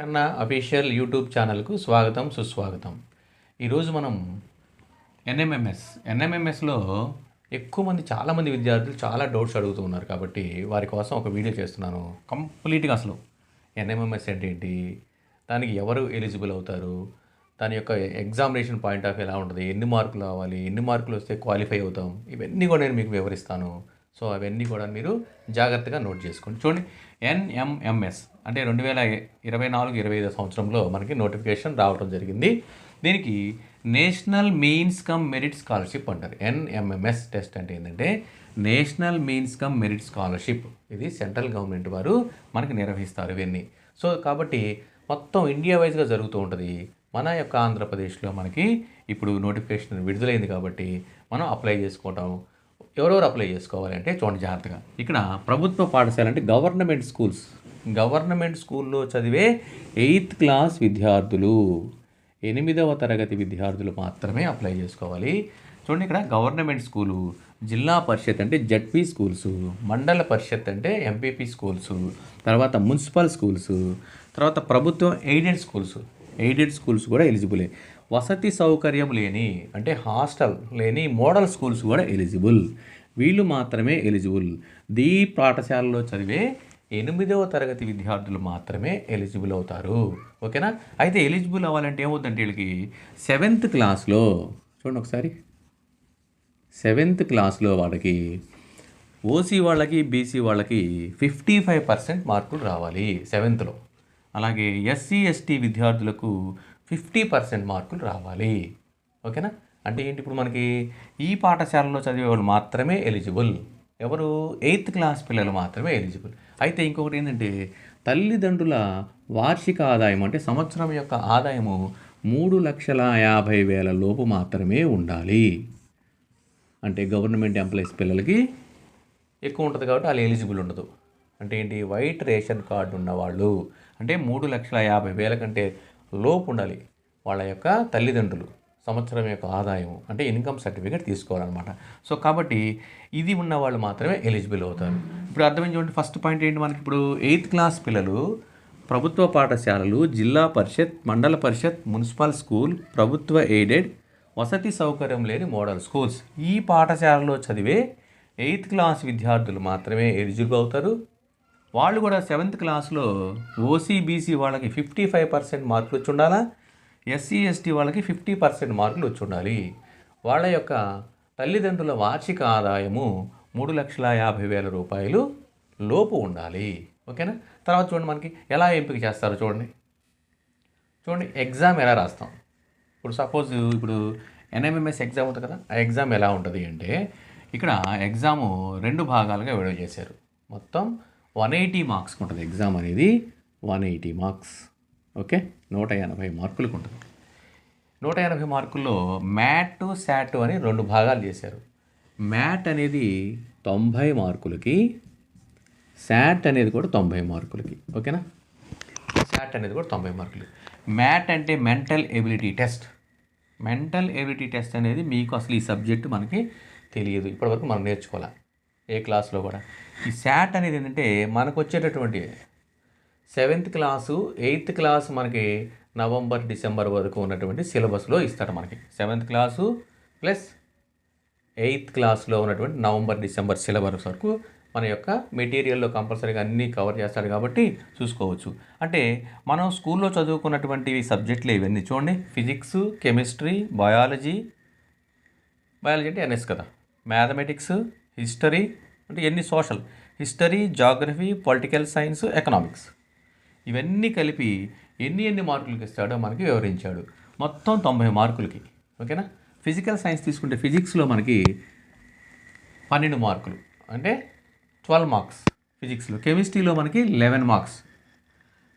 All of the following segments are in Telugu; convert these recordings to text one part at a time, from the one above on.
కన్నా అఫీషియల్ యూట్యూబ్ ఛానల్కు స్వాగతం సుస్వాగతం. ఈరోజు మనం ఎన్ఎంఎంఎస్ ఎన్ఎంఎంఎస్లో ఎక్కువ మంది చాలామంది విద్యార్థులు చాలా డౌట్స్ అడుగుతూ ఉన్నారు కాబట్టి వారి కోసం ఒక వీడియో చేస్తున్నాను. కంప్లీట్గా అసలు ఎన్ఎంఎంఎస్ అంటే ఏంటి? దానికి ఎవరు ఎలిజిబుల్ అవుతారు? దాని యొక్క ఎగ్జామినేషన్ పాయింట్ ఆఫ్ ఎలా ఉంటుంది? ఎన్ని మార్కులు అవ్వాలి ఎన్ని మార్కులు వస్తే క్వాలిఫై అవుతాం? ఇవన్నీ కూడా నేను మీకు వివరిస్తాను. సో అవన్నీ కూడా మీరు జాగ్రత్తగా నోట్ చేసుకోండి చూడండి. ఎన్ఎంఎంఎస్ అంటే రెండు వేల ఇరవై నాలుగు ఇరవై ఐదు సంవత్సరంలో మనకి నోటిఫికేషన్ రావడం జరిగింది. దీనికి national means cum merit scholarship అంటారు. ఎన్ఎంఎంఎస్ టెస్ట్ అంటే ఏంటంటే national means cum merit scholarship. ఇది సెంట్రల్ గవర్నమెంట్ వారు మనకి నిర్వహిస్తారు ఇవన్నీ. సో కాబట్టి మొత్తం ఇండియా వైజ్గా జరుగుతూ ఉంటుంది. మన యొక్క ఆంధ్రప్రదేశ్లో మనకి ఇప్పుడు నోటిఫికేషన్ విడుదలైంది కాబట్టి మనం అప్లై చేసుకుంటాం ఎవరెవరు అప్లై చేసుకోవాలి అంటే చూడండి జాగ్రత్తగా. ఇక్కడ ప్రభుత్వ పాఠశాల అంటే గవర్నమెంట్ స్కూల్స్. గవర్నమెంట్ స్కూల్లో చదివే ఎయిత్ క్లాస్ విద్యార్థులు. ఎనిమిదవ తరగతి విద్యార్థులు మాత్రమే అప్లై చేసుకోవాలి. చూడండి ఇక్కడ గవర్నమెంట్ స్కూలు జిల్లా పరిషత్ అంటే జడ్పీ స్కూల్స్ మండల పరిషత్ అంటే ఎంపీపీ స్కూల్స్ తర్వాత మున్సిపల్ స్కూల్స్ తర్వాత ప్రభుత్వం ఎయిడెడ్ స్కూల్స్. ఎయిడెడ్ స్కూల్స్ కూడా ఎలిజిబులే. వసతి సౌకర్యం లేని అంటే హాస్టల్ లేని మోడల్ స్కూల్స్ కూడా ఎలిజిబుల్. వీళ్ళు మాత్రమే ఎలిజిబుల్. దీ పాఠశాలలో చదివే ఎనిమిదవ తరగతి విద్యార్థులు మాత్రమే ఎలిజిబుల్ అవుతారు. ఓకేనా? అయితే ఎలిజిబుల్ అవ్వాలంటే ఏమవుతుందంటే వీళ్ళకి సెవెంత్ క్లాస్లో చూడండి ఒకసారి. సెవెంత్ క్లాస్లో వాళ్ళకి ఓసీ వాళ్ళకి బీసీ వాళ్ళకి ఫిఫ్టీ ఫైవ్ పర్సెంట్ మార్కులు రావాలి సెవెంత్లో. అలాగే ఎస్సీ ఎస్టీ విద్యార్థులకు ఫిఫ్టీ పర్సెంట్ మార్కులు రావాలి. ఓకేనా? అంటే ఏంటి ఇప్పుడు మనకి ఈ పాఠశాలలో చదివే వాళ్ళు మాత్రమే ఎలిజిబుల్. ఎవరు? ఎయిత్ క్లాస్ పిల్లలు మాత్రమే ఎలిజిబుల్. అయితే ఇంకొకటి ఏంటంటే తల్లిదండ్రుల వార్షిక ఆదాయం అంటే సంవత్సరం యొక్క ఆదాయము మూడు లక్షల యాభై వేల లోపు మాత్రమే ఉండాలి. అంటే గవర్నమెంట్ ఎంప్లాయీస్ పిల్లలకి ఎక్కువ ఉంటుంది కాబట్టి వాళ్ళు ఎలిజిబుల్ ఉండదు. అంటే ఏంటి? వైట్ రేషన్ కార్డు ఉన్నవాళ్ళు అంటే మూడు లక్షల యాభై వేల కంటే లోపు ఉండాలి వాళ్ళ యొక్క తల్లిదండ్రులు. సంవత్సరం యొక్క ఆదాయం అంటే ఇన్కమ్ సర్టిఫికేట్ తీసుకోవాలన్నమాట. సో కాబట్టి ఇది ఉన్న వాళ్ళు మాత్రమే ఎలిజిబుల్ అవుతారు. ఇప్పుడు అర్థమైంది ఫస్ట్ పాయింట్ ఏంటి మనకి? ఇప్పుడు ఎయిత్ క్లాస్ పిల్లలు ప్రభుత్వ పాఠశాలలు జిల్లా పరిషత్ మండల పరిషత్ మున్సిపల్ స్కూల్ ప్రభుత్వ ఎయిడెడ్ వసతి సౌకర్యం లేని మోడల్ స్కూల్స్. ఈ పాఠశాలలో చదివే ఎయిత్ క్లాస్ విద్యార్థులు మాత్రమే ఎలిజిబుల్ అవుతారు. వాళ్ళు కూడా సెవెంత్ క్లాస్లో ఓసీబీసీ వాళ్ళకి ఫిఫ్టీ ఫైవ్ పర్సెంట్ మార్కులు వచ్చి ఉండాలా? ఎస్సీ ఎస్టీ వాళ్ళకి ఫిఫ్టీ పర్సెంట్ మార్కులు వచ్చి ఉండాలి. వాళ్ళ యొక్క తల్లిదండ్రుల వార్షిక ఆదాయము మూడు లక్షల యాభై వేల రూపాయలు లోపు ఉండాలి. ఓకేనా? తర్వాత చూడండి మనకి ఎలా ఎంపిక చేస్తారో చూడండి. చూడండి ఎగ్జామ్ ఎలా రాస్తాం? ఇప్పుడు సపోజ్ ఇప్పుడు ఎన్ఎంఎంఎస్ ఎగ్జామ్ ఉంటుంది కదా ఆ ఎగ్జామ్ ఎలా ఉంటుంది అంటే ఇక్కడ ఎగ్జాము రెండు భాగాలుగా విడవ చేశారు. మొత్తం వన్ ఎయిటీ మార్క్స్ ఉంటుంది ఎగ్జామ్ అనేది. One eighty marks. ఓకే? నూట ఎనభై మార్కులకు ఉంటుంది. నూట ఎనభై మార్కుల్లో మ్యాట్ శాట్ అని రెండు భాగాలు చేశారు. మ్యాట్ అనేది తొంభై మార్కులకి శాట్ అనేది కూడా తొంభై మార్కులకి. ఓకేనా? శాట్ అనేది కూడా తొంభై మార్కులు. మ్యాట్ అంటే mental ability test. Mental ability test అనేది మీకు అసలు ఈ సబ్జెక్ట్ మనకి తెలియదు. ఇప్పటివరకు మనం నేర్చుకోవాలి? ఏ క్లాస్లో కూడా? ఈ శాట్ అనేది ఏంటంటే మనకు వచ్చేటటువంటి సెవెంత్ క్లాసు ఎయిత్ క్లాస్ మనకి నవంబర్ డిసెంబర్ వరకు ఉన్నటువంటి సిలబస్లో ఇస్తారు మనకి. సెవెంత్ క్లాసు ప్లస్ ఎయిత్ క్లాస్లో ఉన్నటువంటి నవంబర్ డిసెంబర్ సిలబస్ వరకు మన యొక్క మెటీరియల్లో కంపల్సరీగా అన్నీ కవర్ చేస్తాడు కాబట్టి చూసుకోవచ్చు. అంటే మనం స్కూల్లో చదువుకున్నటువంటి సబ్జెక్టులు ఇవన్నీ చూడండి. ఫిజిక్స్ కెమిస్ట్రీ బయాలజీ బయాలజీ అంటే ఎన్ఎస్ కదా. మ్యాథమెటిక్స్ హిస్టరీ అంటే ఎన్ని social. History geography political science economics. ఇవన్నీ కలిపి ఎన్ని ఎన్ని మార్కులకి ఇస్తాడో మనకి వివరించాడు. మొత్తం తొంభై మార్కులకి. ఓకేనా? ఫిజికల్ సైన్స్ తీసుకుంటే ఫిజిక్స్లో మనకి పన్నెండు మార్కులు. అంటే ట్వెల్వ్ మార్క్స్ ఫిజిక్స్లో కెమిస్ట్రీలో మనకి లెవెన్ మార్క్స్.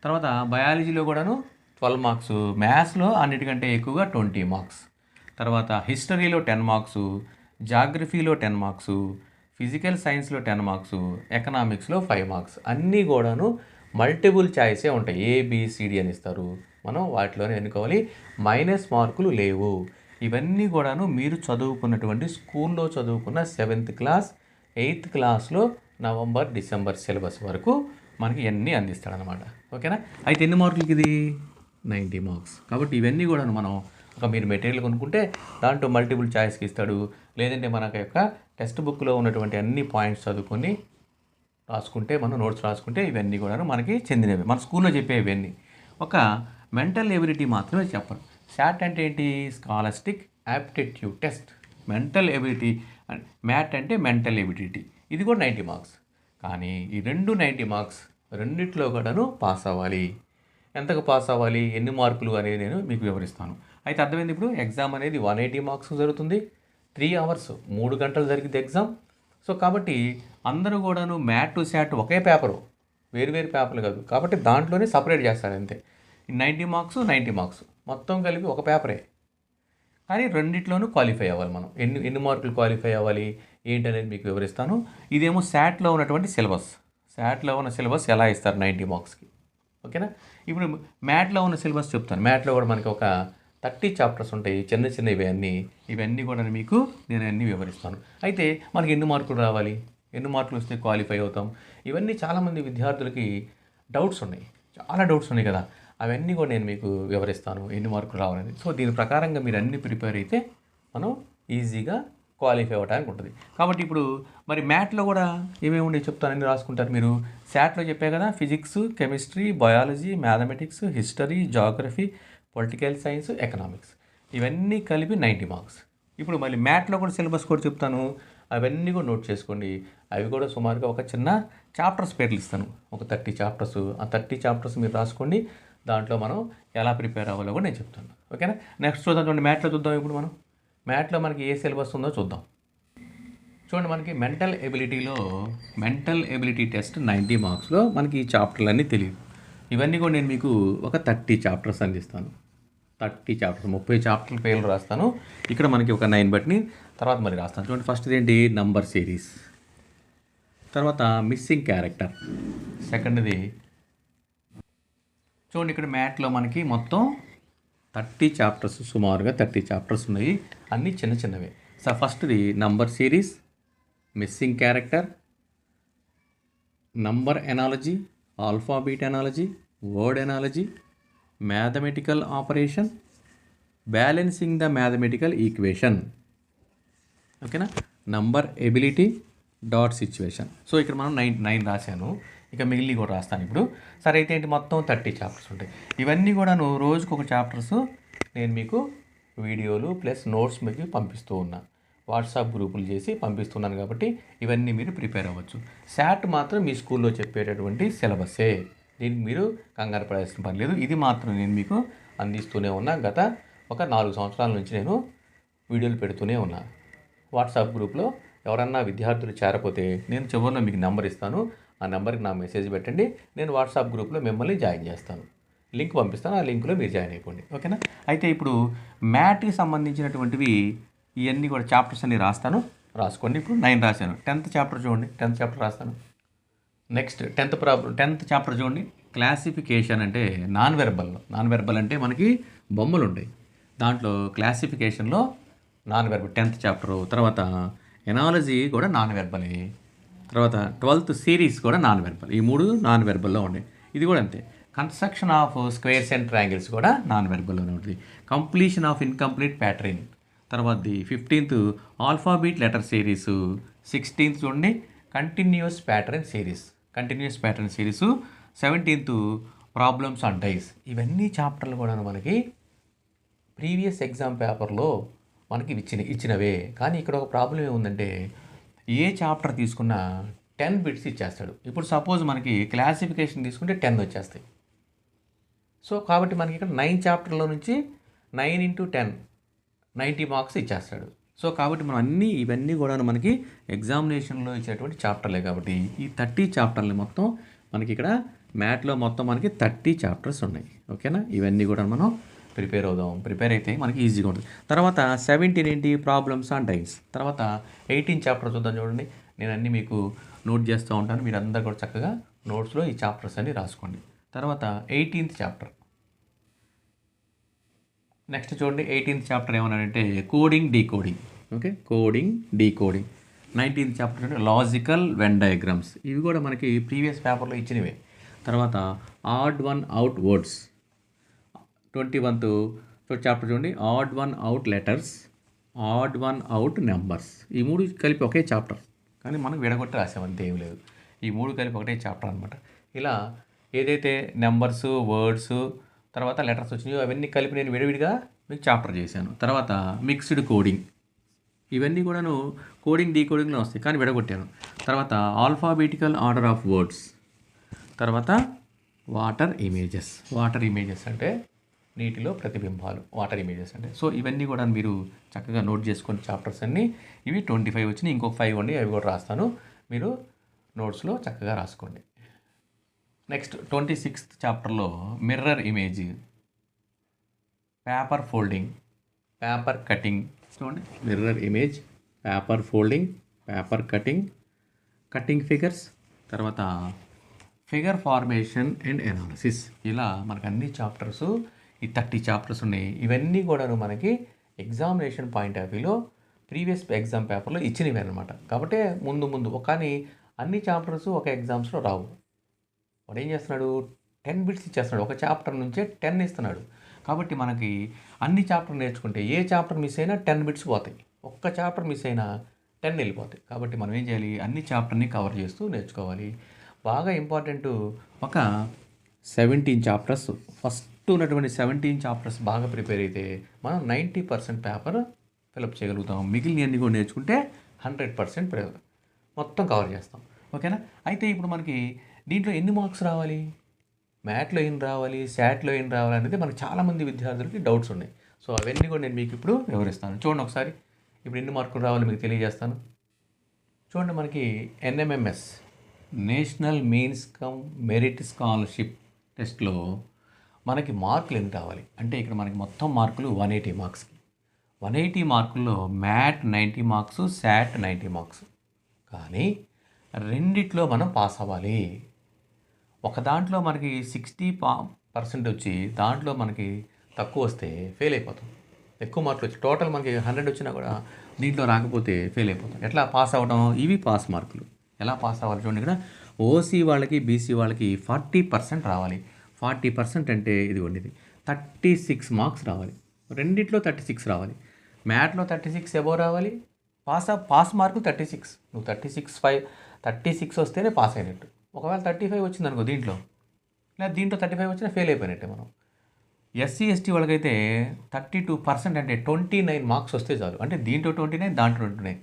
తర్వాత బయాలజీలో కూడాను ట్వెల్వ్ మార్క్స్. మ్యాథ్స్లో అన్నిటికంటే ఎక్కువగా ట్వంటీ మార్క్స్. తర్వాత హిస్టరీలో టెన్ మార్క్స్. జాగ్రఫీలో టెన్ మార్క్స్. ఫిజికల్ సైన్స్లో టెన్ మార్క్స్. ఎకనామిక్స్లో ఫైవ్ మార్క్స్. అన్నీ కూడాను మల్టిపుల్ చాయిసే ఉంటాయి. ఏబిసిడి అని ఇస్తారు. మనం వాటిలోనే ఎన్నుకోవాలి. మైనస్ మార్కులు లేవు. ఇవన్నీ కూడాను మీరు చదువుకున్నటువంటి స్కూల్లో చదువుకున్న సెవెంత్ క్లాస్ ఎయిత్ క్లాస్లో నవంబర్ డిసెంబర్ సిలబస్ వరకు మనకి ఇవన్నీ అందిస్తాడనమాట. ఓకేనా? అయితే ఎన్ని మార్కులకి ఇది? Ninety marks. కాబట్టి ఇవన్నీ కూడాను మనం ఒక మీరు మెటీరియల్ కొనుక్కుంటే దాంట్లో మల్టిపుల్ చాయిస్కి ఇస్తాడు. లేదంటే మన యొక్క టెక్స్ట్ బుక్లో ఉన్నటువంటి అన్ని పాయింట్స్ చదువుకొని రాసుకుంటే మనం నోట్స్ రాసుకుంటే ఇవన్నీ కూడా మనకి చెందినవి. మన స్కూల్లో చెప్పే ఇవన్నీ. ఒక మెంటల్ ఎబిలిటీ మాత్రమే చెప్పరు. శాట్ అంటే ఏంటి? Scholastic aptitude test. Mental ability MAT అంటే మెంటల్ ఎబిలిటీ. ఇది కూడా నైంటీ మార్క్స్. కానీ ఈ రెండు నైంటీ మార్క్స్ రెండిట్లో కూడాను పాస్ అవ్వాలి. ఎంతకు పాస్ అవ్వాలి? ఎన్ని మార్కులు అనేది నేను మీకు వివరిస్తాను. అయితే అర్థమైంది ఇప్పుడు? ఎగ్జామ్ అనేది వన్ ఎయిటీ మార్క్స్ జరుగుతుంది. త్రీ అవర్స్ మూడు గంటలు జరిగింది ఎగ్జామ్. సో కాబట్టి అందరూ కూడాను మ్యాట్ టు శాట్ ఒకే పేపరు వేరు వేరు పేపర్లు కాదు. కాబట్టి దాంట్లోనే సపరేట్ చేస్తారు అంతే. Ninety marks ninety marks. మొత్తం కలిపి ఒక పేపరే. కానీ రెండిట్లోనూ క్వాలిఫై అవ్వాలి మనం. ఎన్ని ఎన్ని మార్కులు క్వాలిఫై అవ్వాలి? ఏంటి అనేది మీకు వివరిస్తాను. ఇదేమో శాట్లో ఉన్నటువంటి సిలబస్. శాట్లో ఉన్న సిలబస్ ఎలా ఇస్తారు నైంటీ మార్క్స్కి? ఓకేనా? ఇప్పుడు మ్యాట్లో ఉన్న సిలబస్ చెప్తాను. మ్యాట్లో కూడా మనకి ఒక థర్టీ చాప్టర్స్ ఉంటాయి. చిన్న చిన్న ఇవన్నీ ఇవన్నీ కూడా మీకు నేను అన్నీ వివరిస్తాను. అయితే మనకి ఎన్ని మార్కులు రావాలి? ఎన్ని మార్కులు వస్తే క్వాలిఫై అవుతాం? ఇవన్నీ చాలామంది విద్యార్థులకి డౌట్స్ ఉన్నాయి. చాలా డౌట్స్ ఉన్నాయి కదా. అవన్నీ కూడా నేను మీకు వివరిస్తాను. ఎన్ని మార్కులు రావాలని. సో దీని ప్రకారంగా మీరు అన్ని ప్రిపేర్ అయితే మనం ఈజీగా క్వాలిఫై అవ్వడానికి ఉంటుంది. కాబట్టి ఇప్పుడు మరి మ్యాట్లో కూడా ఏమేమి ఉండే చెప్తానని రాసుకుంటారు మీరు? శాట్లో చెప్పే కదా physics chemistry biology mathematics history geography political science economics. ఇవన్నీ కలిపి నైంటీ మార్క్స్. ఇప్పుడు మళ్ళీ మ్యాట్లో కూడా సిలబస్ కూడా చెప్తాను. అవన్నీ కూడా నోట్ చేసుకోండి. అవి కూడా సుమారుగా ఒక చిన్న చాప్టర్స్ పేర్లు ఇస్తాను. ఒక థర్టీ చాప్టర్స్ ఆ థర్టీ చాప్టర్స్ మీరు రాసుకోండి. దాంట్లో మనం ఎలా ప్రిపేర్ అవ్వాలో కూడా నేను చెప్తాను. ఓకేనా? నెక్స్ట్ చూద్దాం చూడండి మ్యాట్లో చూద్దాం ఇప్పుడు మనం. మ్యాట్లో మనకి ఏ సిలబస్ ఉందో చూద్దాం. చూడండి మనకి మెంటల్ ఎబిలిటీలో మెంటల్ ఎబిలిటీ టెస్ట్ నైంటీ మార్క్స్లో మనకి ఈ చాప్టర్లు అన్నీ తెలియదు ఇవన్నీ కూడా నేను మీకు ఒక థర్టీ చాప్టర్స్ అందిస్తాను. థర్టీ చాప్టర్స్ ముప్పై చాప్టర్ల పేర్లు రాస్తాను. ఇక్కడ మనకి ఒక నైన్ బట్ని తర్వాత మరి రాస్తాను. చూడండి ఫస్ట్ ఏంటి నంబర్ సిరీస్ తర్వాత మిస్సింగ్ క్యారెక్టర్ సెకండ్ది చూడండి ఇక్కడ మ్యాట్లో మనకి మొత్తం థర్టీ చాప్టర్స్ సుమారుగా థర్టీ చాప్టర్స్ ఉన్నాయి. అన్నీ చిన్న చిన్నవే. సో ఫస్ట్ది number series missing character number analogy alphabet analogy word analogy mathematical operation balancing the mathematical equation ఓకేనా? Number ability dot situation so ఇక్కడ మనం నైన్ నైన్ రాశాను. ఇక మిగిలిన కూడా రాస్తాను ఇప్పుడు. సరే అయితే ఏంటి? మొత్తం థర్టీ చాప్టర్స్ ఉంటాయి. ఇవన్నీ కూడాను రోజుకు ఒక చాప్టర్స్ నేను మీకు వీడియోలు ప్లస్ నోట్స్ మీకు పంపిస్తూ ఉన్నా. వాట్సాప్ గ్రూపులు చేసి పంపిస్తున్నాను కాబట్టి ఇవన్నీ మీరు ప్రిపేర్ అవ్వచ్చు. శాట్ మాత్రం మీ స్కూల్లో చెప్పేటటువంటి సిలబసే. దీనికి మీరు కంగారు పడాల్సిన పని లేదు. ఇది మాత్రం నేను మీకు అందిస్తూనే ఉన్నా. గత ఒక నాలుగు సంవత్సరాల నుంచి నేను వీడియోలు పెడుతూనే ఉన్నా. వాట్సాప్ గ్రూప్లో ఎవరన్నా విద్యార్థులు చేరపోతే నేను చివరిలో మీకు నెంబర్ ఇస్తాను. ఆ నెంబర్కి నా మెసేజ్ పెట్టండి. నేను వాట్సాప్ గ్రూప్లో మిమ్మల్ని జాయిన్ చేస్తాను. లింక్ పంపిస్తాను. ఆ లింక్లో మీరు జాయిన్ అయిపోండి. ఓకేనా? అయితే ఇప్పుడు మ్యాట్కి సంబంధించినటువంటివి ఇవన్నీ కూడా చాప్టర్స్ అన్ని రాస్తాను. రాసుకోండి. ఇప్పుడు నైన్ రాశాను. టెన్త్ చాప్టర్ చూడండి. టెన్త్ చాప్టర్ రాస్తాను. Next tenth problem tenth chapter చూడండి. క్లాసిఫికేషన్ అంటే నాన్ వెర్బల్. నాన్ వెర్బల్ అంటే మనకి బొమ్మలు ఉంటాయి దాంట్లో క్లాసిఫికేషన్లో నాన్ వెర్బ్ టెన్త్ చాప్టర్ తర్వాత ఎనాలజీ కూడా నాన్ వెర్బలే తర్వాత ట్వెల్త్ సిరీస్ కూడా నాన్ వెర్బల్ ఈ మూడు నాన్ వెర్బల్లో ఉన్నాయి ఇది కూడా అంతే. Construction of squares and triangles కూడా నాన్ వెర్బల్లోనే ఉంటుంది. Completion of incomplete pattern. తర్వాతది fifteenth alphabet letter series. Sixteenth చూడండి. Continuous pattern series. Continuous pattern series. Seventeenth problems on dice. ఇవన్నీ చాప్టర్లు కూడా మనకి ప్రీవియస్ ఎగ్జామ్ పేపర్లో మనకి ఇచ్చిన ఇచ్చినవే. కానీ ఇక్కడ ఒక ప్రాబ్లం ఏముందంటే ఏ చాప్టర్ తీసుకున్నా టెన్ బిట్స్ ఇచ్చేస్తాడు. ఇప్పుడు సపోజ్ మనకి క్లాసిఫికేషన్ తీసుకుంటే టెన్ వచ్చేస్తాయి. సో కాబట్టి మనకి ఇక్కడ నైన్ చాప్టర్లో నుంచి nine into ten ninety marks ఇచ్చేస్తాడు. సో కాబట్టి మనం అన్నీ ఇవన్నీ కూడా మనకి ఎగ్జామినేషన్లో ఇచ్చేటువంటి చాప్టర్లే కాబట్టి ఈ థర్టీ చాప్టర్లు మొత్తం మనకి ఇక్కడ మ్యాట్లో మొత్తం మనకి థర్టీ చాప్టర్స్ ఉన్నాయి. ఓకేనా ఇవన్నీ కూడా మనం ప్రిపేర్ అవుదాం. ప్రిపేర్ అయితే మనకి ఈజీగా ఉంటుంది. తర్వాత సెవెంటీన్ ఏంటి? ప్రాబ్లమ్స్ అండ్ టైమ్స్ తర్వాత ఎయిటీన్ చాప్టర్ చూద్దాం చూడండి. నేను అన్నీ మీకు నోట్ చేస్తూ ఉంటాను. మీరు అందరు కూడా చక్కగా నోట్స్లో ఈ చాప్టర్స్ అన్ని రాసుకోండి. తర్వాత ఎయిటీన్త్ చాప్టర్ నెక్స్ట్ చూడండి. Eighteenth chapter ఏమన్నానంటే coding decoding okay coding decoding nineteenth chapter అంటే లాజికల్ వెన్ డయాగ్రామ్స్ ఇవి కూడా మనకి ప్రీవియస్ పేపర్లో ఇచ్చినవే. తర్వాత odd one out words twenty oneth chapter చూడండి. Odd one out letters odd one out numbers ఈ మూడు కలిపి ఒకే చాప్టర్. కానీ మనం విడగొట్టి రాసామంతే ఏం లేదు. ఈ మూడు కలిపి ఒకటే చాప్టర్ అనమాట ఇలా ఏదైతే నెంబర్స్ వర్డ్స్ తర్వాత లెటర్స్ వచ్చినాయో అవన్నీ కలిపి నేను విడివిడిగా మీకు చాప్టర్ చేశాను. తర్వాత మిక్స్డ్ కోడింగ్ ఇవన్నీ కూడాను కోడింగ్ డీకోడింగ్లో వస్తాయి కానీ విడగొట్టాను. తర్వాత ఆల్ఫాబెటికల్ ఆర్డర్ ఆఫ్ వర్డ్స్ తర్వాత వాటర్ ఇమేజెస్ వాటర్ ఇమేజెస్ అంటే నీటిలో ప్రతిబింబాలు వాటర్ ఇమేజెస్ అంటే. సో ఇవన్నీ కూడా మీరు చక్కగా నోట్ చేసుకుని చాప్టర్స్ అన్నీ ఇవి ట్వంటీ ఫైవ్ వచ్చినాయి ఇంకొక ఫైవ్ ఉండి అవి కూడా రాస్తాను. మీరు నోట్స్లో చక్కగా రాసుకోండి. నెక్స్ట్ ట్వంటీ సిక్స్త్ చాప్టర్లో mirror image paper folding paper cutting చూడండి. Mirror image paper folding paper cutting cutting figures తర్వాత ఫిగర్ ఫార్మేషన్ అండ్ ఎనాలిసిస్ ఇలా మనకు అన్ని చాప్టర్స్ ఈ థర్టీ చాప్టర్స్ ఉన్నాయి. ఇవన్నీ కూడాను మనకి ఎగ్జామినేషన్ పాయింట్ ఆఫ్ వ్యూలో ప్రీవియస్ ఎగ్జామ్ పేపర్లో ఇచ్చినవి అనమాట కాబట్టి ముందు ముందు కానీ అన్ని చాప్టర్స్ ఒక ఎగ్జామ్స్లో రావు. వాడు ఏం చేస్తున్నాడు? టెన్ బిట్స్ ఇచ్చేస్తున్నాడు. ఒక చాప్టర్ నుంచే టెన్ ఇస్తున్నాడు. కాబట్టి మనకి అన్ని చాప్టర్ నేర్చుకుంటే ఏ చాప్టర్ మిస్ అయినా టెన్ బిట్స్ పోతాయి. ఒక్క చాప్టర్ మిస్ అయినా టెన్ వెళ్ళిపోతాయి. కాబట్టి మనం ఏం చేయాలి? అన్ని చాప్టర్ని కవర్ చేస్తూ నేర్చుకోవాలి. బాగా ఇంపార్టెంట్ ఒక సెవెంటీన్ చాప్టర్స్ ఫస్ట్ ఉన్నటువంటి సెవెంటీన్ చాప్టర్స్ బాగా ప్రిపేర్ అయితే మనం నైంటీ పర్సెంట్ పేపర్ ఫిలప్ చేయగలుగుతాం. మిగిలినవన్నీ కూడా నేర్చుకుంటే హండ్రెడ్ పర్సెంట్ మొత్తం కవర్ చేస్తాం. ఓకేనా? అయితే ఇప్పుడు మనకి దీంట్లో ఎన్ని మార్క్స్ రావాలి? మ్యాట్లో ఏం రావాలి? శాట్లో ఏం రావాలి అనేది మనకు చాలామంది విద్యార్థులకి డౌట్స్ ఉన్నాయి. సో అవన్నీ కూడా నేను మీకు ఇప్పుడు వివరిస్తాను. చూడండి ఒకసారి. ఇప్పుడు ఎన్ని మార్కులు రావాలి మీకు తెలియజేస్తాను. చూడండి మనకి NMMS national means cum merit scholarship టెస్ట్లో మనకి మార్కులు ఎన్ని రావాలి అంటే ఇక్కడ మనకి మొత్తం మార్కులు వన్ ఎయిటీ మార్క్స్కి. One eighty మార్కుల్లో MAT ninety marks SAT ninety marks. కానీ రెండిట్లో మనం పాస్ అవ్వాలి. ఒక దాంట్లో మనకి సిక్స్టీ పా పర్సెంట్ వచ్చి దాంట్లో మనకి తక్కువ వస్తే ఫెయిల్ అయిపోతాం. ఎక్కువ మార్కులు వచ్చి టోటల్ మనకి హండ్రెడ్ వచ్చినా కూడా దీంట్లో రాకపోతే ఫెయిల్ అయిపోతాం. ఎట్లా పాస్ అవ్వడం ఇవి పాస్ మార్కులు. ఎలా పాస్ అవ్వాలి చూడండి ఇక్కడ? ఓసీ వాళ్ళకి బీసీ వాళ్ళకి ఫార్టీ పర్సెంట్ రావాలి. ఫార్టీ పర్సెంట్ అంటే ఇది ఇది. థర్టీ సిక్స్ మార్క్స్ రావాలి. రెండిట్లో థర్టీ సిక్స్ రావాలి. మ్యాట్లో థర్టీ సిక్స్ ఎబో రావాలి. Pass pass mark thirty six. నువ్వు thirty six five thirty six వస్తేనే పాస్ అయినట్టు. ఒకవేళ థర్టీ ఫైవ్ వచ్చింది అనుకో దీంట్లో. లేదా దీంట్లో థర్టీ ఫైవ్ వచ్చినా ఫెయిల్ అయిపోయినట్టే మనం. ఎస్సీ ఎస్టీ వాళ్ళకైతే థర్టీ టూ పర్సెంట్ అంటే ట్వంటీ నైన్ మార్క్స్ వస్తే చాలు. అంటే దీంట్లో ట్వంటీ నైన్ దాంట్లో ట్వంటీ నైన్.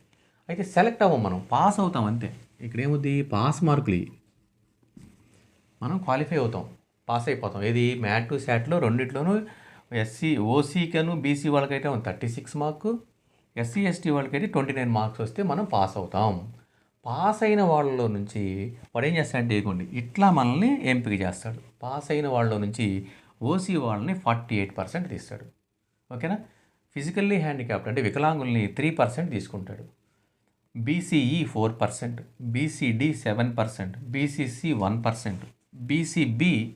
అయితే సెలెక్ట్ అవ్వం మనం. పాస్ అవుతాం అంతే. ఇక్కడ ఏముంది పాస్ మార్కులు మనం క్వాలిఫై అవుతాం. పాస్ అయిపోతాం ఏది మ్యాట్ శాట్లో రెండిట్లోనూ ఎస్సీ ఓసీకను బీసీ వాళ్ళకైతే thirty six mark SC ST వాళ్ళకైతే ట్వంటీ నైన్ మార్క్స్ వస్తే మనం పాస్ అవుతాం పాస్ అయిన వాళ్ళలో నుంచి వాడు ఏం చేస్తాడంటే ఇదిగోండి ఇట్లా మనల్ని ఎంపిక చేస్తాడు. పాస్ అయిన వాళ్ళలో నుంచి ఓసీ వాళ్ళని ఫార్టీ ఎయిట్ పర్సెంట్ తీస్తాడు. ఓకేనా? ఫిజికల్లీ హ్యాండిక్యాప్డ్ అంటే వికలాంగుల్ని త్రీ పర్సెంట్ తీసుకుంటాడు. BCE four percent BCD seven percent BCC one percent BCB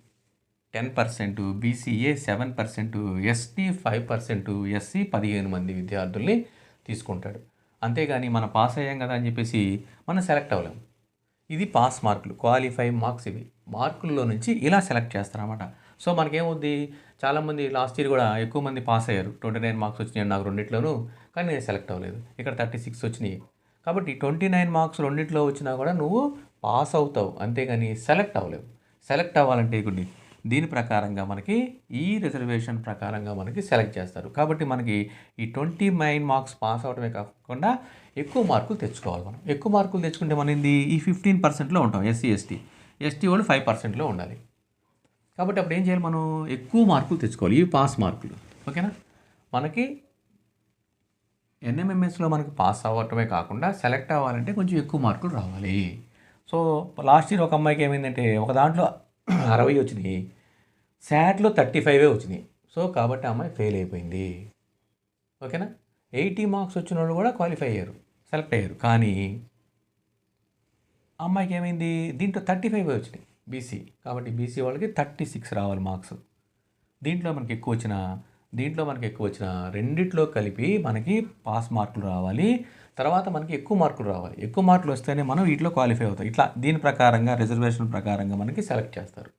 ten percent BCA seven percent ST five percent SC పదిహేను మంది విద్యార్థుల్ని తీసుకుంటాడు. అంతేగాని మనం పాస్ అయ్యాం కదా అని చెప్పేసి మనం సెలెక్ట్ అవ్వలేము ఇది పాస్ మార్కులు క్వాలిఫై మార్క్స్ ఇవి. మార్కుల్లో నుంచి ఇలా సెలెక్ట్ చేస్తారన్నమాట. సో మనకేమవుద్ది? చాలామంది లాస్ట్ ఇయర్ కూడా ఎక్కువ మంది పాస్ అయ్యారు. ట్వంటీ నైన్ మార్క్స్ వచ్చినాయి నాకు రెండిట్లోనూ కానీ నేను సెలెక్ట్ అవ్వలేదు. ఇక్కడ థర్టీ సిక్స్ వచ్చినాయి. కాబట్టి ట్వంటీ నైన్ మార్క్స్ రెండిట్లో వచ్చినా కూడా నువ్వు పాస్ అవుతావు. అంతేగాని సెలెక్ట్ అవ్వలేవు. సెలెక్ట్ అవ్వాలంటే కొన్ని దీని ప్రకారంగా మనకి ఈ రిజర్వేషన్ ప్రకారంగా మనకి సెలెక్ట్ చేస్తారు. కాబట్టి మనకి ఈ ట్వంటీ నైన్ మార్క్స్ పాస్ అవడమే కాకుండా ఎక్కువ మార్కులు తెచ్చుకోవాలి మనం. ఎక్కువ మార్కులు తెచ్చుకుంటే మనం ఏంది? ఈ ఫిఫ్టీన్ పర్సెంట్లో ఉంటాం ఎస్సీ ఎస్టీ. ఎస్టీ వాళ్ళు ఫైవ్ పర్సెంట్లో ఉండాలి. కాబట్టి అప్పుడు ఏం చేయాలి మనం? ఎక్కువ మార్కులు తెచ్చుకోవాలి ఇవి పాస్ మార్కులు. ఓకేనా? మనకి ఎన్ఎంఎంఎస్లో మనకి పాస్ అవ్వటమే కాకుండా సెలెక్ట్ అవ్వాలంటే కొంచెం ఎక్కువ మార్కులు రావాలి. సో లాస్ట్ ఇయర్ ఒక అమ్మాయికి ఏమైందంటే ఒక దాంట్లో అరవై వచ్చినాయి. శాట్లో థర్టీ ఫైవే వచ్చినాయి. సో కాబట్టి అమ్మాయి ఫెయిల్ అయిపోయింది. ఓకేనా? ఎయిటీ మార్క్స్ వచ్చిన వాళ్ళు కూడా క్వాలిఫై అయ్యారు. సెలెక్ట్ అయ్యారు. కానీ అమ్మాయికి ఏమైంది? దీంట్లో థర్టీ ఫైవ్ వచ్చినాయి బీసీ కాబట్టి బీసీ వాళ్ళకి థర్టీ సిక్స్ రావాలి మార్క్స్. దీంట్లో మనకి ఎక్కువ వచ్చిన దీంట్లో మనకి ఎక్కువ వచ్చిన రెండిట్లో కలిపి మనకి పాస్ మార్కులు రావాలి. తర్వాత మనకి ఎక్కువ మార్కులు రావాలి. ఎక్కువ మార్కులు వస్తేనే మనం వీటిలో క్వాలిఫై అవుతాం. ఇట్లా దీని ప్రకారంగా రిజర్వేషన్ ప్రకారంగా మనకి సెలెక్ట్ చేస్తారు.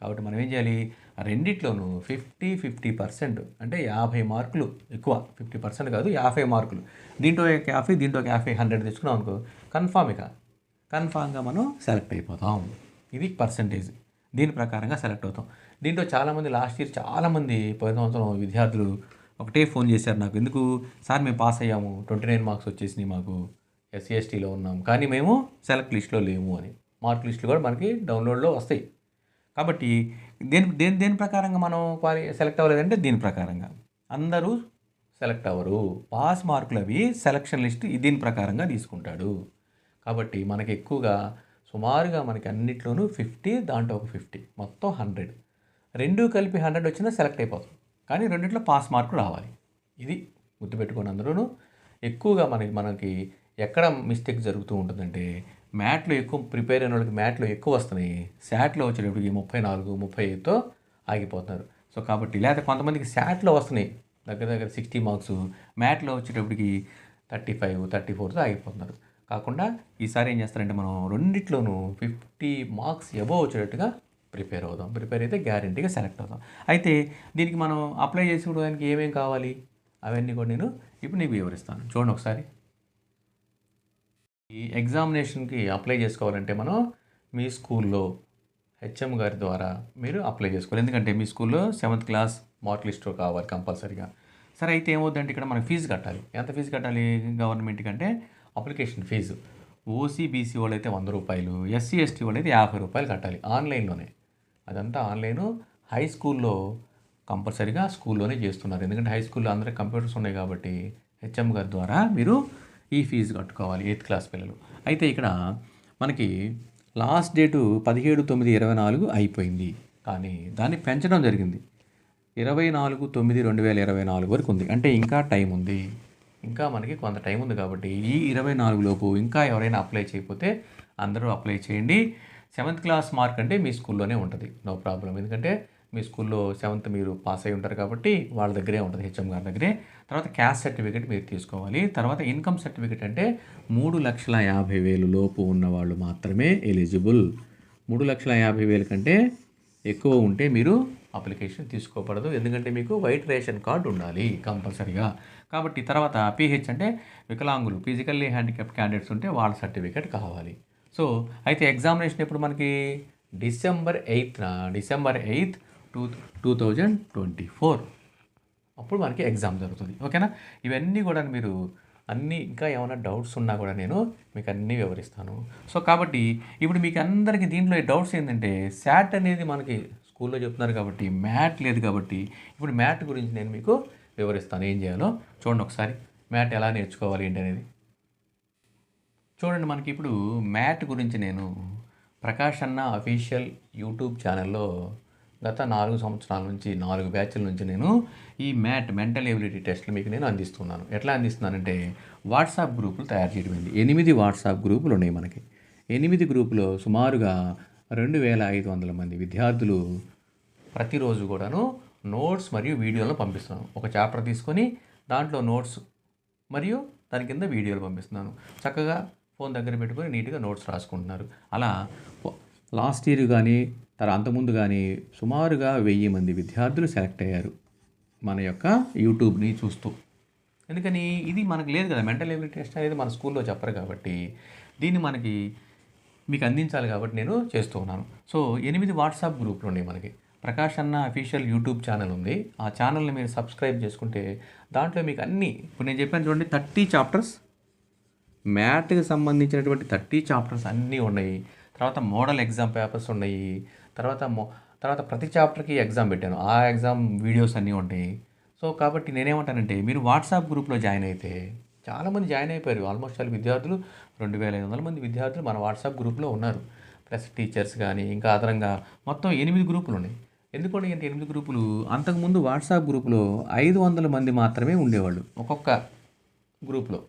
కాబట్టి మనం ఏం చేయాలి? ఆ రెండిట్లోనూ ఫిఫ్టీ ఫిఫ్టీ పర్సెంట్ అంటే యాభై మార్కులు ఎక్కువ. ఫిఫ్టీ పర్సెంట్ కాదు యాభై మార్కులు. దీంట్లో ఒక యాభై దీంట్లో ఒక యాభై హండ్రెడ్ తెచ్చుకున్నాం అనుకో కన్ఫామ్ ఇక. కన్ఫామ్గా మనం సెలెక్ట్ అయిపోతాం. ఇది పర్సంటేజ్. దీని ప్రకారంగా సెలెక్ట్ అవుతాం. దీంట్లో చాలామంది లాస్ట్ ఇయర్ చాలామంది పోయిన సంవత్సరం విద్యార్థులు ఒకటే ఫోన్ చేశారు నాకు. ఎందుకు? సార్ మేము పాస్ అయ్యాము. ట్వంటీ నైన్ మార్క్స్ వచ్చేసినాయి మాకు. ఎస్సీ ఎస్టీలో ఉన్నాం. కానీ మేము సెలెక్ట్ లిస్ట్లో లేము అని. మార్క్ లిస్టులు కూడా మనకి డౌన్లోడ్లో వస్తాయి. కాబట్టి దేని దేని దేని ప్రకారంగా మనం క్వాలి సెలెక్ట్ అవ్వలేదంటే దీని ప్రకారంగా. అందరూ సెలెక్ట్ అవ్వరు. పాస్ మార్కులు అవి సెలక్షన్ లిస్ట్ దీని ప్రకారంగా తీసుకుంటాడు. కాబట్టి మనకి ఎక్కువగా సుమారుగా మనకి అన్నిట్లోనూ ఫిఫ్టీ దాంట్లో ఒక ఫిఫ్టీ. మొత్తం హండ్రెడ్. రెండు కలిపి హండ్రెడ్ వచ్చినా సెలెక్ట్ అయిపోతుంది కానీ రెండిట్లో పాస్ మార్కు రావాలి. ఇది గుర్తుపెట్టుకోండి అందులోనూ. ఎక్కువగా మనకి మనకి ఎక్కడ మిస్టేక్ జరుగుతూ ఉంటుందంటే మ్యాట్లో ఎక్కువ ప్రిపేర్ అయిన వాళ్ళకి మ్యాట్లో ఎక్కువ వస్తున్నాయి. శాట్లో వచ్చేటప్పటికి ముప్పై నాలుగు ముప్పై ఐదుతో ఆగిపోతున్నారు. సో కాబట్టి లేకపోతే కొంతమందికి శాట్లో వస్తున్నాయి. దగ్గర దగ్గర సిక్స్టీ మార్క్స్. మ్యాట్లో వచ్చేటప్పటికి థర్టీ ఫైవ్ థర్టీ ఫోర్తో ఆగిపోతున్నారు. కాకుండా ఈసారి ఏం చేస్తారంటే మనం రెండిట్లోనూ ఫిఫ్టీ మార్క్స్ ఎబోవ్ వచ్చేటట్టుగా ప్రిపేర్ అవుదాం ప్రిపేర్ అయితే గ్యారంటీగా సెలెక్ట్ అవుతాం అయితే దీనికి మనం అప్లై చేసుకోవడానికి ఏమేమి కావాలి? అవన్నీ కూడా నేను ఇప్పుడు నీకు వివరిస్తాను. చూడండి ఒకసారి. ఈ ఎగ్జామినేషన్కి అప్లై చేసుకోవాలంటే మనం మీ స్కూల్లో హెచ్ఎం గారి ద్వారా మీరు అప్లై చేసుకోవాలి. ఎందుకంటే మీ స్కూల్లో సెవెంత్ క్లాస్ మార్క్ లిస్ట్ కావాలి కంపల్సరీగా. సరే అయితే ఏమవుద్దంటే ఇక్కడ మనం ఫీజు కట్టాలి. ఎంత ఫీజు కట్టాలి గవర్నమెంట్కి అంటే అప్లికేషన్ ఫీజు. ఓసీబీసీ వాళ్ళు అయితే వంద రూపాయలు ఎస్సీ ఎస్టీ వాళ్ళు అయితే యాభై రూపాయలు కట్టాలి ఆన్లైన్లోనే. అదంతా ఆన్లైన్ హై స్కూల్లో కంపల్సరీగా స్కూల్లోనే చేస్తున్నారు. ఎందుకంటే హై స్కూల్లో అందరికీ కంప్యూటర్స్ ఉన్నాయి కాబట్టి హెచ్ఎం గారి ద్వారా మీరు ఈ ఫీజు కట్టుకోవాలి ఎయిత్ క్లాస్ పిల్లలు. అయితే ఇక్కడ మనకి లాస్ట్ డేటు పదిహేడు తొమ్మిది ఇరవై నాలుగు అయిపోయింది. కానీ దాన్ని పెంచడం జరిగింది. ఇరవై నాలుగు తొమ్మిది రెండు వేల ఇరవై నాలుగు వరకు ఉంది. అంటే ఇంకా టైం ఉంది. ఇంకా మనకి కొంత టైం ఉంది కాబట్టి ఈ ఇరవై నాలుగు లోపు ఇంకా ఎవరైనా అప్లై చేయకపోతే అందరూ అప్లై చేయండి. సెవెంత్ క్లాస్ మార్క్ అంటే మీ స్కూల్లోనే ఉంటుంది. No problem. ఎందుకంటే మీ స్కూల్లో సెవెంత్ మీరు పాస్ అయి ఉంటారు కాబట్టి వాళ్ళ దగ్గరే ఉంటుంది హెచ్ఎం గారి దగ్గరే. తర్వాత క్యాస్ట్ సర్టిఫికేట్ మీరు తీసుకోవాలి. తర్వాత ఇన్కమ్ సర్టిఫికేట్ అంటే మూడు లక్షల యాభై వేలు లోపు ఉన్న వాళ్ళు మాత్రమే ఎలిజిబుల్. మూడు లక్షల యాభై వేల కంటే ఎక్కువ ఉంటే మీరు అప్లికేషన్ తీసుకోకూడదు ఎందుకంటే మీకు వైట్ రేషన్ కార్డు ఉండాలి కంపల్సరీగా. కాబట్టి తర్వాత పీహెచ్ అంటే వికలాంగులు ఫిజికల్లీ హ్యాండిక్యాప్ క్యాండిడేట్స్ ఉంటే వాళ్ళ సర్టిఫికేట్ కావాలి. సో అయితే ఎగ్జామినేషన్ ఎప్పుడు మనకి? December ఎయిత్న December eighth two two thousand twenty four. అప్పుడు మనకి ఎగ్జామ్ జరుగుతుంది. ఓకేనా? ఇవన్నీ కూడా మీరు అన్నీ ఇంకా ఏమైనా డౌట్స్ ఉన్నా కూడా నేను మీకు అన్నీ వివరిస్తాను. సో కాబట్టి ఇప్పుడు మీకు అందరికీ దీంట్లో డౌట్స్ ఏంటంటే శాట్ అనేది మనకి స్కూల్లో చెప్తున్నారు కాబట్టి మ్యాట్ లేదు కాబట్టి ఇప్పుడు మ్యాట్ గురించి నేను మీకు వివరిస్తాను. ఏం చేయాలో? చూడండి ఒకసారి. మ్యాట్ ఎలా నేర్చుకోవాలి ఏంటి అనేది. చూడండి మనకి ఇప్పుడు మ్యాట్ గురించి నేను ప్రకాష్ అన్న అఫీషియల్ యూట్యూబ్ ఛానల్లో గత నాలుగు సంవత్సరాల నుంచి నాలుగు బ్యాచ్ల నుంచి నేను ఈ మ్యాట్ మెంటల్ ఎబిలిటీ టెస్ట్లు మీకు నేను అందిస్తున్నాను. ఎట్లా అందిస్తున్నానంటే వాట్సాప్ గ్రూపులు తయారు చేయడం ఎనిమిది వాట్సాప్ గ్రూపులు ఉన్నాయి మనకి. ఎనిమిది గ్రూపులో సుమారుగా రెండు వేల ఐదు వందల మంది విద్యార్థులు ప్రతిరోజు కూడాను నోట్స్ మరియు వీడియోలను పంపిస్తున్నాను. ఒక చాప్టర్ తీసుకొని దాంట్లో నోట్స్ మరియు దాని కింద వీడియోలు పంపిస్తున్నాను. చక్కగా ఫోన్ దగ్గర పెట్టుకొని నీట్గా నోట్స్ రాసుకుంటున్నారు. అలా లాస్ట్ ఇయర్ కానీ తర అంతకుముందు కానీ సుమారుగా వెయ్యి మంది విద్యార్థులు సెలెక్ట్ అయ్యారు మన యొక్క యూట్యూబ్ని చూస్తూ. ఎందుకని? ఇది మనకు లేదు కదా. మెంటల్ ఎబిలిటీ టెస్ట్ అనేది మన స్కూల్లో చెప్పరు కాబట్టి దీన్ని మనకి మీకు అందించాలి కాబట్టి నేను చేస్తూ ఉన్నాను. సో ఎనిమిది వాట్సాప్ గ్రూప్లు ఉన్నాయి మనకి. ప్రకాష్ అన్న అఫీషియల్ యూట్యూబ్ ఛానల్ ఉంది. ఆ ఛానల్ని మీరు సబ్స్క్రైబ్ చేసుకుంటే దాంట్లో మీకు అన్ని ఇప్పుడు నేను చెప్పాను చూడండి థర్టీ చాప్టర్స్ మ్యాథ్కి సంబంధించినటువంటి థర్టీ చాప్టర్స్ అన్నీ ఉన్నాయి. తర్వాత మోడల్ ఎగ్జామ్ పేపర్స్ ఉన్నాయి. తర్వాత మో తర్వాత ప్రతి చాప్టర్కి ఎగ్జామ్ పెట్టాను. ఆ ఎగ్జామ్ వీడియోస్ అన్నీ ఉంటాయి సో కాబట్టి నేనేమంటానంటే మీరు వాట్సాప్ గ్రూప్లో జాయిన్ అయితే చాలామంది జాయిన్ అయిపోయారు. ఆల్మోస్ట్ చాలా విద్యార్థులు రెండు వేల ఐదు వందల మంది విద్యార్థులు మన వాట్సాప్ గ్రూప్లో ఉన్నారు. ప్లస్ టీచర్స్ కానీ ఇంకా అదనంగా మొత్తం ఎనిమిది గ్రూపులు ఉన్నాయి. ఎందుకంటే అంటే ఎనిమిది గ్రూపులు అంతకుముందు వాట్సాప్ గ్రూపులో ఐదు వందల మంది మాత్రమే ఉండేవాళ్ళు ఒక్కొక్క గ్రూప్లో.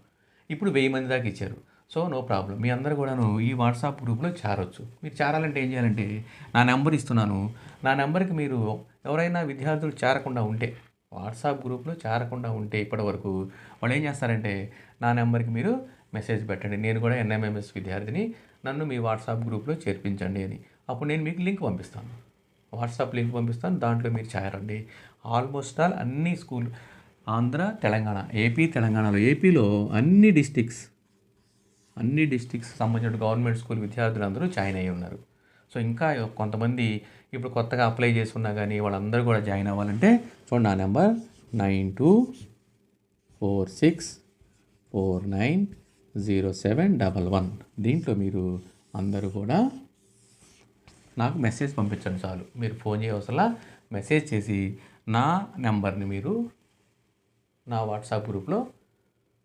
ఇప్పుడు వెయ్యి మంది దాకా ఇచ్చారు. So no problem. మీ అందరూ కూడాను ఈ వాట్సాప్ గ్రూప్లో చేరొచ్చు. మీరు చేరాలంటే ఏం చేయాలంటే నా నెంబర్ ఇస్తున్నాను. నా నెంబర్కి మీరు ఎవరైనా విద్యార్థులు చేరకుండా ఉంటే వాట్సాప్ గ్రూప్లో చేరకుండా ఉంటే ఇప్పటివరకు వాళ్ళు ఏం చేస్తారంటే నా నెంబర్కి మీరు మెసేజ్ పెట్టండి. నేను కూడా ఎన్ఎంఎంఎస్ విద్యార్థిని నన్ను మీ వాట్సాప్ గ్రూప్లో చేర్పించండి అని. అప్పుడు నేను మీకు లింక్ పంపిస్తాను. వాట్సాప్ లింక్ పంపిస్తాను. దాంట్లో మీరు చేరండి. ఆల్మోస్ట్ ఆల్ అన్ని స్కూల్ ఆంధ్ర తెలంగాణ ఏపీ తెలంగాణలో ఏపీలో అన్ని డిస్టిక్స్ అన్ని డిస్టిక్స్ సంబంధించిన గవర్నమెంట్ స్కూల్ విద్యార్థులందరూ జాయిన్ అయ్యి ఉన్నారు. సో ఇంకా కొంతమంది ఇప్పుడు కొత్తగా అప్లై చేసి ఉన్నా కానీ వాళ్ళందరూ కూడా జాయిన్ అవ్వాలంటే చూడండి నా number nine two four six four nine zero seven double one. దీంట్లో మీరు అందరూ కూడా నాకు మెసేజ్ పంపించండి చాలు. మీరు ఫోన్ చేయవసలా మెసేజ్ చేసి నా నెంబర్ని మీరు నా వాట్సాప్ గ్రూప్లో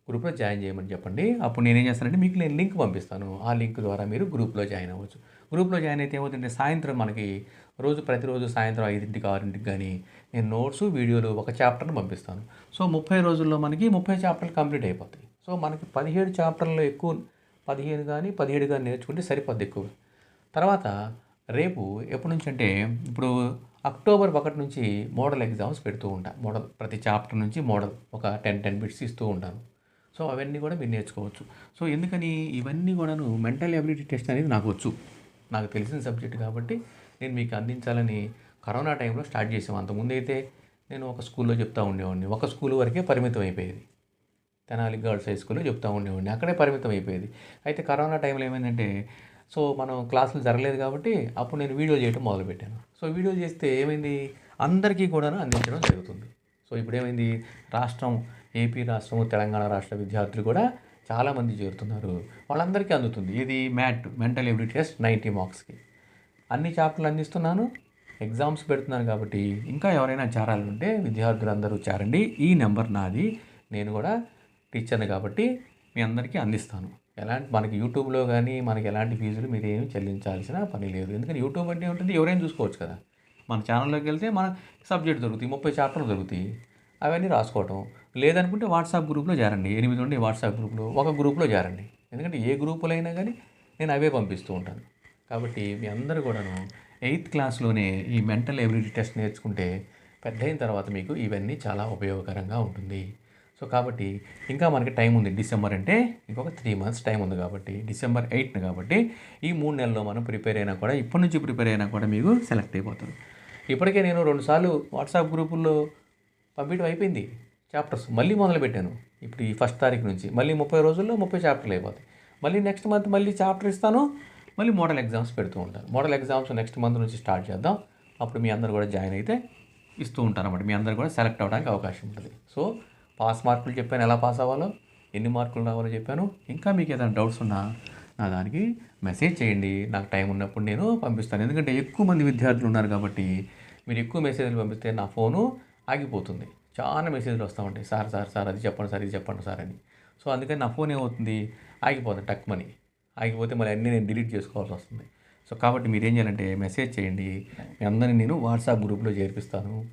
గ్రూప్లో జాయిన్ చేయమని చెప్పండి. అప్పుడు నేనేం చేస్తానంటే మీకు నేను లింక్ పంపిస్తాను. ఆ లింక్ ద్వారా మీరు గ్రూప్లో జాయిన్ అవ్వచ్చు. గ్రూప్లో జాయిన్ అయితే ఏమవుతుందంటే సాయంత్రం మనకి రోజు ప్రతిరోజు సాయంత్రం ఐదింటికి ఆరింటికి కానీ నేను నోట్స్ వీడియోలు ఒక చాప్టర్ని పంపిస్తాను. సో ముప్పై రోజుల్లో మనకి ముప్పై చాప్టర్లు కంప్లీట్ అయిపోతాయి. సో మనకి పదిహేడు చాప్టర్లు ఎక్కువ పదిహేను కానీ పదిహేడు కానీ నేర్చుకుంటే సరిపోద్ది ఎక్కువ. తర్వాత రేపు ఎప్పటి నుంచి అంటే ఇప్పుడు అక్టోబర్ ఒకటి నుంచి మోడల్ ఎగ్జామ్స్ పెడుతూ ఉంటా. మోడల్ ప్రతి చాప్టర్ నుంచి మోడల్ ఒక టెన్ టెన్ బిట్స్ ఇస్తూ ఉంటాను సో అవన్నీ కూడా మీరు నేర్చుకోవచ్చు. సో ఎందుకని ఇవన్నీ కూడాను మెంటల్ ఎబిలిటీ టెస్ట్ అనేది నాకు వచ్చు. నాకు తెలిసిన సబ్జెక్ట్ కాబట్టి నేను మీకు అందించాలని కరోనా టైంలో స్టార్ట్ చేసాం. అంతకుముందు అయితే నేను ఒక స్కూల్లో చెప్తా ఉండేవాడిని. ఒక స్కూల్ వరకే పరిమితం అయిపోయేది. తెనాలి గర్ల్స్ హై స్కూల్లో చెప్తా ఉండేవాడిని. అక్కడే పరిమితం అయిపోయేది. అయితే కరోనా టైంలో ఏమైందంటే సో మనం క్లాసులు జరగలేదు కాబట్టి అప్పుడు నేను వీడియో చేయడం మొదలుపెట్టాను. సో వీడియో చేస్తే ఏమైంది? అందరికీ కూడా అందించడం జరుగుతుంది. సో ఇప్పుడు ఏమైంది? రాష్ట్రం ఏపీ రాష్ట్రం తెలంగాణ రాష్ట్ర విద్యార్థులు కూడా చాలామంది చేరుతున్నారు. వాళ్ళందరికీ అందుతుంది. ఇది MAT mental ability test ninety మార్క్స్కి. అన్ని చాప్టర్లు అందిస్తున్నాను. ఎగ్జామ్స్ పెడుతున్నాను కాబట్టి ఇంకా ఎవరైనా చేరాలంటే విద్యార్థులందరూ చేరండి. ఈ నెంబర్ నాది. నేను కూడా టీచర్ని కాబట్టి మీ అందరికీ అందిస్తాను. ఎలాంటి మనకి యూట్యూబ్లో కానీ మనకి ఎలాంటి ఫీజులు మీరు ఏమి చెల్లించాల్సిన పని లేదు. ఎందుకంటే యూట్యూబ్ అంటే ఉంటుంది ఎవరైనా చూసుకోవచ్చు కదా. మన ఛానల్లోకి వెళ్తే మన సబ్జెక్ట్ దొరుకుతాయి ముప్పై చాప్టర్లు దొరుకుతాయి. అవన్నీ రాసుకోవటం. లేదనుకుంటే వాట్సాప్ గ్రూప్లో చేరండి ఎనిమిది ఉండి వాట్సాప్ గ్రూప్లో ఒక గ్రూప్లో చేరండి ఎందుకంటే ఏ గ్రూపులైనా అయినా కానీ నేను అవే పంపిస్తూ ఉంటాను. కాబట్టి మీ అందరూ కూడాను ఎయిత్ క్లాస్లోనే ఈ మెంటల్ ఎబిలిటీ టెస్ట్ నేర్చుకుంటే పెద్ద అయిన తర్వాత మీకు ఇవన్నీ చాలా ఉపయోగకరంగా ఉంటుంది. సో కాబట్టి ఇంకా మనకి టైం ఉంది డిసెంబర్ అంటే ఇంకొక త్రీ మంత్స్ టైం ఉంది కాబట్టి డిసెంబర్ ఎయిట్న కాబట్టి ఈ మూడు నెలల్లో మనం ప్రిపేర్ అయినా కూడా ఇప్పటి నుంచి ప్రిపేర్ అయినా కూడా మీకు సెలెక్ట్ అయిపోతుంది ఇప్పటికే నేను రెండుసార్లు వాట్సాప్ గ్రూపుల్లో పంపించడం అయిపోయింది చాప్టర్స్ మళ్ళీ మొదలు పెట్టాను ఇప్పుడు ఈ ఫస్ట్ తారీఖు నుంచి మళ్ళీ ముప్పై రోజుల్లో ముప్పై చాప్టర్లు అయిపోతాయి. మళ్ళీ నెక్స్ట్ మంత్ మళ్ళీ చాప్టర్ ఇస్తాను మళ్ళీ మోడల్ ఎగ్జామ్స్ పెడుతూ ఉంటాను. మోడల్ ఎగ్జామ్స్ నెక్స్ట్ మంత్ నుంచి స్టార్ట్ చేద్దాం. అప్పుడు మీ అందరు కూడా జాయిన్ అయితే ఇస్తూ ఉంటారు అన్నమాట మీ అందరు కూడా సెలెక్ట్ అవ్వడానికి అవకాశం ఉంటుంది. సో పాస్ మార్కులు చెప్పాను. ఎలా పాస్ అవ్వాలో ఎన్ని మార్కులు రావాలో చెప్పాను. ఇంకా మీకు ఏదైనా డౌట్స్ ఉన్నా నా దానికి మెసేజ్ చేయండి. నాకు టైం ఉన్నప్పుడు నేను పంపిస్తాను. ఎందుకంటే ఎక్కువ మంది విద్యార్థులు ఉన్నారు కాబట్టి మీరు ఎక్కువ మెసేజ్లు పంపిస్తే నా ఫోను ఆగిపోతుంది. చాలా మెసేజ్లు వస్తామండి సార్ సార్ సార్ అది చెప్పండి సార్ ఇది చెప్పండి సార్ అని. సో అందుకని నా ఫోన్ ఏమవుతుంది? ఆగిపోతుంది టక్ మనీ. ఆగిపోతే మళ్ళీ అన్నీ నేను డిలీట్ చేసుకోవాల్సి వస్తుంది. సో కాబట్టి మీరు ఏం చేయాలంటే మెసేజ్ చేయండి. మీ అందరినీ నేను వాట్సాప్ గ్రూప్లో చేర్పిస్తాను.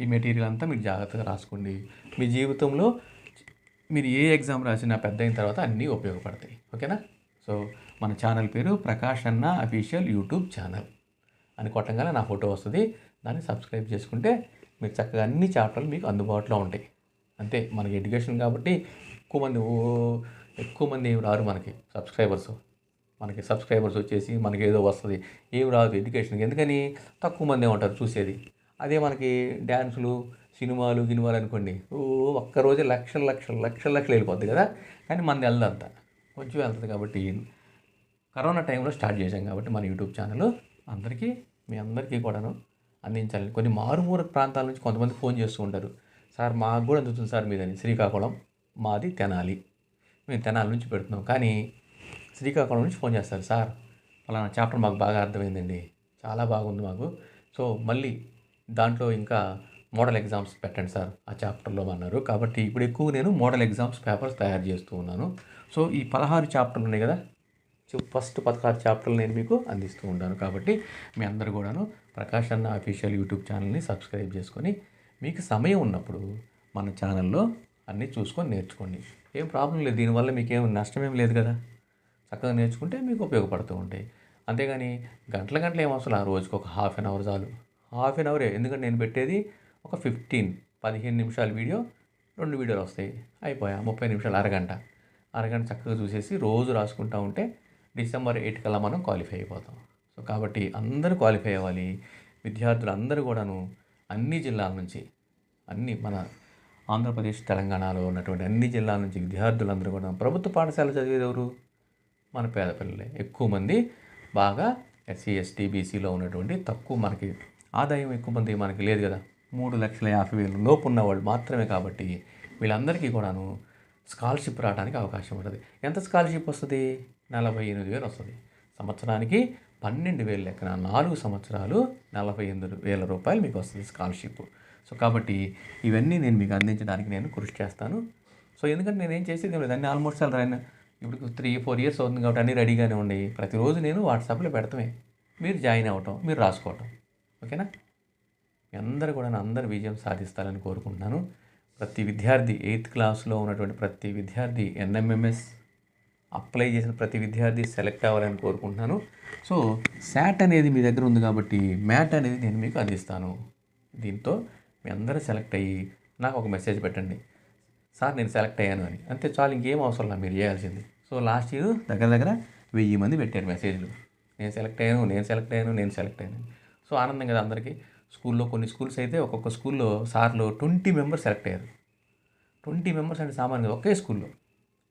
ఈ మెటీరియల్ అంతా మీరు జాగ్రత్తగా రాసుకోండి. మీ జీవితంలో మీరు ఏ ఎగ్జామ్ రాసినా పెద్ద అయిన తర్వాత అన్నీ ఉపయోగపడతాయి. ఓకేనా? సో మన ఛానల్ పేరు ప్రకాష్ అన్న అఫీషియల్ యూట్యూబ్ ఛానల్ అని కొట్టంగానే నా ఫోటో వస్తుంది. దాన్ని సబ్స్క్రైబ్ చేసుకుంటే మీరు చక్కగా అన్ని చాప్టర్లు మీకు అందుబాటులో ఉంటాయి. అంతే మనకి ఎడ్యుకేషన్ కాబట్టి ఎక్కువ మంది ఓ ఎక్కువ మంది ఏం రారు మనకి సబ్స్క్రైబర్స్ మనకి సబ్స్క్రైబర్స్ వచ్చేసి మనకి ఏదో వస్తుంది. ఏం రాదు ఎడ్యుకేషన్కి ఎందుకని? తక్కువ మందే ఉంటారు చూసేది. అదే మనకి డ్యాన్సులు సినిమాలు గినిమాలు అనుకోండి. ఓ ఒక్కరోజే లక్షల లక్షల లక్షల లక్షలు వెళ్ళిపోద్ది కదా? కానీ మనది వెళ్ళదంతా కొంచెం వెళ్తుంది కాబట్టి కరోనా టైంలో స్టార్ట్ చేశాం కాబట్టి మన యూట్యూబ్ ఛానల్ అందరికీ మీ అందరికీ కూడాను అందించాలి కొన్ని మారుమూల ప్రాంతాల నుంచి కొంతమంది ఫోన్ చేస్తూ ఉంటారు. సార్ మాకు కూడా అందుతుంది సార్ మీదని? శ్రీకాకుళం. మాది తెనాలి. మేము తెనాలి నుంచి పెడుతున్నాం. కానీ శ్రీకాకుళం నుంచి ఫోన్ చేస్తారు. సార్ అలా చాప్టర్ మాకు బాగా అర్థమైందండి. చాలా బాగుంది మాకు. సో మళ్ళీ దాంట్లో ఇంకా మోడల్ ఎగ్జామ్స్ పెట్టండి సార్. ఆ చాప్టర్లో అన్నారు. కాబట్టి ఇప్పుడు ఎక్కువ నేను మోడల్ ఎగ్జామ్స్ పేపర్స్ తయారు చేస్తూ ఉన్నాను. సో ఈ పదహారు చాప్టర్లు ఉన్నాయి కదా? ఫస్ట్ పదహారు చాప్టర్లు నేను మీకు అందిస్తూ ఉంటాను. కాబట్టి మీ అందరు కూడాను ప్రకాష్ అన్న అఫీషియల్ యూట్యూబ్ ఛానల్ని సబ్స్క్రైబ్ చేసుకొని మీకు సమయం ఉన్నప్పుడు మన ఛానల్లో అన్నీ చూసుకొని నేర్చుకోండి. ఏం ప్రాబ్లం లేదు. దీనివల్ల మీకు ఏం నష్టం ఏం లేదు కదా? చక్కగా నేర్చుకుంటే మీకు ఉపయోగపడుతూ ఉంటాయి. అంతేగాని గంటల గంటలు ఏం అసలు ఆ రోజుకి ఒక హాఫ్ అన్ అవర్ చాలు. హాఫ్ అన్ అవరే. ఎందుకంటే నేను పెట్టేది ఒక ఫిఫ్టీన్ పదిహేను నిమిషాల వీడియో రెండు వీడియోలు వస్తాయి. అయిపోయా. ముప్పై నిమిషాలు అరగంట. అరగంట చక్కగా చూసేసి రోజు రాసుకుంటా ఉంటే డిసెంబర్ ఎయిట్ కల్లా మనం క్వాలిఫై అయిపోతాం. సో కాబట్టి అందరూ క్వాలిఫై అవ్వాలి. విద్యార్థులు అందరూ కూడాను అన్ని జిల్లాల నుంచి అన్ని మన ఆంధ్రప్రదేశ్ తెలంగాణలో ఉన్నటువంటి అన్ని జిల్లాల నుంచి విద్యార్థులందరూ కూడా ప్రభుత్వ పాఠశాల చదివేది ఎవరు? మన పేద పిల్లలే ఎక్కువ మంది బాగా ఎస్సీ ఎస్టీ బీసీలో ఉన్నటువంటి తక్కువ మనకి ఆదాయం ఎక్కువ మంది మనకి లేదు కదా. మూడు లక్షల యాభై వేల లోపు ఉన్న వాళ్ళు మాత్రమే కాబట్టి వీళ్ళందరికీ కూడాను స్కాలర్షిప్ రావడానికి అవకాశం ఉంటుంది. ఎంత స్కాలర్షిప్ వస్తుంది? నలభై ఎనిమిది వేలు వస్తుంది. సంవత్సరానికి పన్నెండు వేలు లెక్కన నాలుగు సంవత్సరాలు నలభై ఎనిమిది వేల రూపాయలు మీకు వస్తుంది స్కాలర్షిప్. సో కాబట్టి ఇవన్నీ నేను మీకు అందించడానికి నేను కృషి చేస్తాను. సో ఎందుకంటే నేను ఏం చేసేది లేదు. అన్ని ఆల్మోస్ట్ అలా ఇప్పుడు త్రీ ఫోర్ ఇయర్స్ అవుతుంది కాబట్టి అన్నీ రెడీగానే ఉన్నాయి ప్రతిరోజు నేను వాట్సాప్లో పెడతామే. మీరు జాయిన్ అవ్వటం మీరు రాసుకోవటం. ఓకేనా? మీ అందరూ కూడా అందరు విజయం సాధిస్తారని కోరుకుంటున్నాను. ప్రతి విద్యార్థి ఎయిత్ క్లాస్లో ఉన్నటువంటి ప్రతి విద్యార్థి ఎన్ఎంఎంఎస్ అప్లై చేసిన ప్రతి విద్యార్థి సెలెక్ట్ అవ్వాలని కోరుకుంటున్నాను. సో శాట్ అనేది మీ దగ్గర ఉంది కాబట్టి మ్యాట్ అనేది నేను మీకు అందిస్తాను. దీంతో మీ అందరూ సెలెక్ట్ అయ్యి నాకు ఒక మెసేజ్ పెట్టండి. సార్ నేను సెలెక్ట్ అయ్యాను అని. అంతే చాలు ఇంకేం అవసరం లేదు మీరు చేయాల్సింది. సో లాస్ట్ ఇయర్ దగ్గర దగ్గర వెయ్యి మంది పెట్టారు మెసేజ్లు. నేను సెలెక్ట్ అయ్యాను నేను సెలెక్ట్ అయ్యాను నేను సెలెక్ట్ అయ్యాను. సో ఆనందం కదా అందరికీ. స్కూల్లో కొన్ని స్కూల్స్ అయితే ఒక్కొక్క స్కూల్లో సార్లు ట్వంటీ మెంబర్స్ సెలెక్ట్ అయ్యారు. ట్వంటీ మెంబర్స్ అంటే సామాన్యంగా ఒకే స్కూల్లో.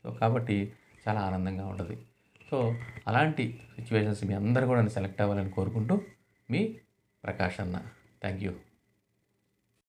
సో కాబట్టి చాలా ఆనందంగా ఉంటుంది. సో అలాంటి సిచ్యువేషన్స్ మీ అందరూ కూడా సెలెక్ట్ అవ్వాలని కోరుకుంటూ మీ ప్రకాష్ అన్న. Thank you